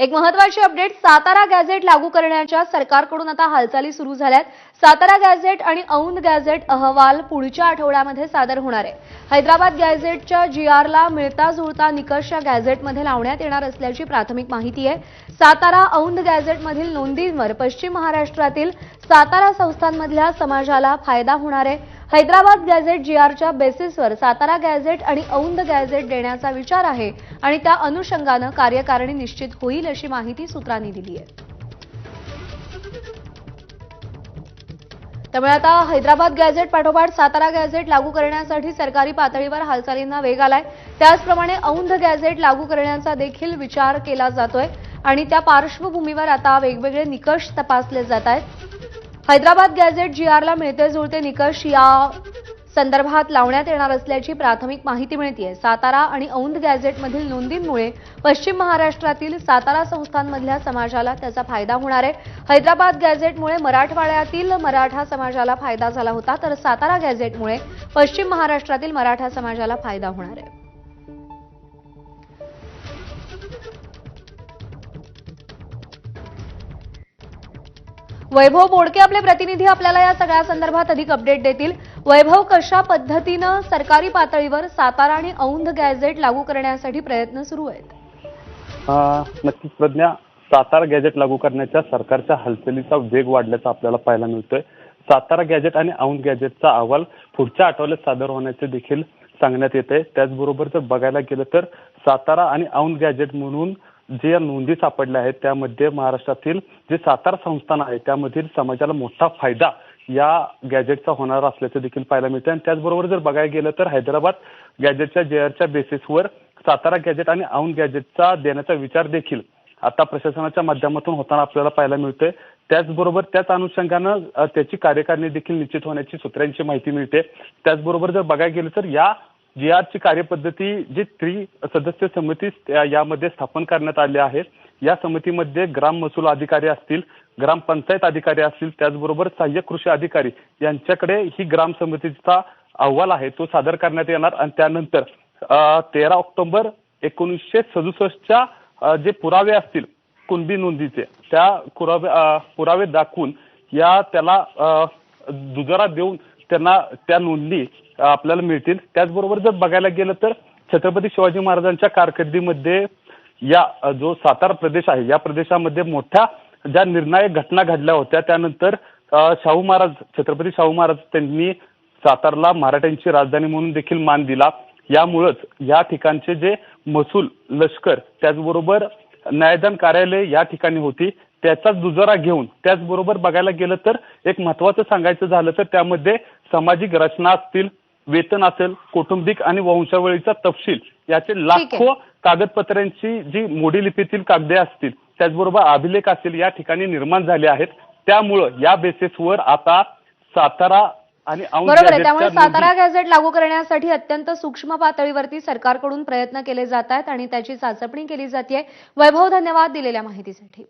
एक महत्वाची update Satara gadget लागू करण्याच्या सरकारकडून आता हालचाली सुरू झाल्यात. सातारा गॅझेट आणि औंध गॅझेट अहवाल पुढच्या आठवड्यामध्ये सादर होणार आहे. हैदराबाद गॅझेटच्या जीआरला मिळता जुळता निकष या गॅझेटमध्ये लावण्यात येणार असल्याची प्राथमिक माहिती आहे. सातारा औंध गॅझेटमधील नोंदींवर पश्चिम महाराष्ट्रातील सातारा संस्थांमधल्या समाजाला फायदा होणार आहे. हैदराबाद गॅझेट जीआरच्या बेसिसवर सातारा गॅझेट आणि औंध गॅझेट देण्याचा विचार आहे आणि त्या अनुषंगानं कार्यकारिणी निश्चित होईल अशी माहिती सूत्रांनी दिली आहे. त्यामुळे आता हैदराबाद गॅझेट पाठोपाठ सातारा गॅझेट लागू करण्यासाठी सरकारी पातळीवर हालचालींना वेग आलाय. त्याचप्रमाणे औंध गॅझेट लागू करण्याचा देखील विचार केला जातोय आणि त्या पार्श्वभूमीवर आता वेगवेगळे निकष तपासले जात आहेत. हैदराबाद गॅझेट जीआरला मिळते जुळते निकष या संदर्भात लावण्यात येणार असल्याची प्राथमिक माहिती मिळतीये. सातारा आणि औंध गॅझेटमधील नोंदींमुळे पश्चिम महाराष्ट्रातील सातारा संस्थांमधल्या समाजाला त्याचा फायदा होणार आहे. हैदराबाद गॅझेटमुळे मराठवाड्यातील मराठा समाजाला फायदा झाला होता तर सातारा गॅझेटमुळे पश्चिम महाराष्ट्रातील मराठा समाजाला फायदा होणार आहे. वैभव बोडके आपले प्रतिनिधी आपल्याला या सगळ्या संदर्भात अधिक अपडेट देतील. वैभव कशा पद्धतीनं सरकारी पातळीवर सातारा आणि औंध गॅझेट लागू करण्यासाठी प्रयत्न सुरू आहेत? नक्कीच प्रज्ञा सातारा गॅजेट लागू करण्याच्या सरकारच्या हालचालीचा वेग वाढल्याचा आपल्याला पाहायला मिळतोय. सातारा गॅजेट आणि औंध गॅजेटचा अहवाल पुढच्या आठवड्यात सादर होण्याचे देखील सांगण्यात येते त्याचबरोबर जर बघायला गेलं तर सातारा आणि औंध गॅजेट म्हणून जे नोंदी सापडल्या आहेत त्यामध्ये महाराष्ट्रातील जे सातारा संस्थान आहे त्यामधील समाजाला मोठा फायदा या गॅजेटचा होणार असल्याचं देखील पाहायला मिळतं आणि त्याचबरोबर जर बघायला गेलं तर हैदराबाद गॅजेटच्या जेआरच्या बेसिसवर सातारा गॅजेट आणि औंध गॅजेटचा देण्याचा विचार देखील आता प्रशासनाच्या माध्यमातून होताना आपल्याला पाहायला मिळतंय. त्याचबरोबर त्याच अनुषंगानं त्याची कार्यकारिणी देखील निश्चित होण्याची सूत्रांची माहिती मिळते. त्याचबरोबर जर बघायला गेलं तर या जी आरची कार्यपद्धती जी त्रि सदस्य समिती यामध्ये स्थापन करण्यात आली आहे या समितीमध्ये ग्राम महसूल अधिकारी असतील ग्रामपंचायत अधिकारी असतील त्याचबरोबर सहाय्यक कृषी अधिकारी यांच्याकडे ही ग्राम समितीचा अहवाल आहे तो सादर करण्यात येणार. आणि त्यानंतर तेरा ऑक्टोबर एकोणीसशे सदुसष्टच्या जे पुरावे असतील कुणबी नोंदीचे त्या पुरावे पुरावे दाखवून या त्याला दुजारा देऊन त्यांना त्या नोंदी आपल्याला मिळतील. त्याचबरोबर जर बघायला गेलं तर छत्रपती शिवाजी महाराजांच्या कारकिर्दीमध्ये या जो सातारा प्रदेश आहे या प्रदेशामध्ये मोठ्या ज्या निर्णायक घटना घडल्या होत्या त्यानंतर शाहू महाराज छत्रपती शाहू महाराज त्यांनी सातारला मराठ्यांची राजधानी म्हणून देखील मान दिला. यामुळंच या ठिकाणचे जे महसूल लष्कर त्याचबरोबर न्यायदान कार्यालय या ठिकाणी होती. त्याचाच दुजोरा घेऊन त्याचबरोबर बघायला गेलं तर एक महत्वाचं सांगायचं झालं तर त्यामध्ये सामाजिक रचना असतील वेतन असेल कौटुंबिक आणि वंशावळीचा तपशील याचे. लाखो कागदपत्रांची जी मोडी लिपीतील कागदे असतील त्याचबरोबर अभिलेख असतील या ठिकाणी निर्माण झाले आहेत. त्यामुळं या बेसिसवर आता सातारा आणि बरोबर आहे. त्यामुळे सातारा गॅझेट लागू करण्यासाठी अत्यंत सूक्ष्म पातळीवरती सरकारकडून प्रयत्न केले जात आहेत आणि त्याची चाचपणी केली जाते वैभव धन्यवाद दिलेल्या माहितीसाठी.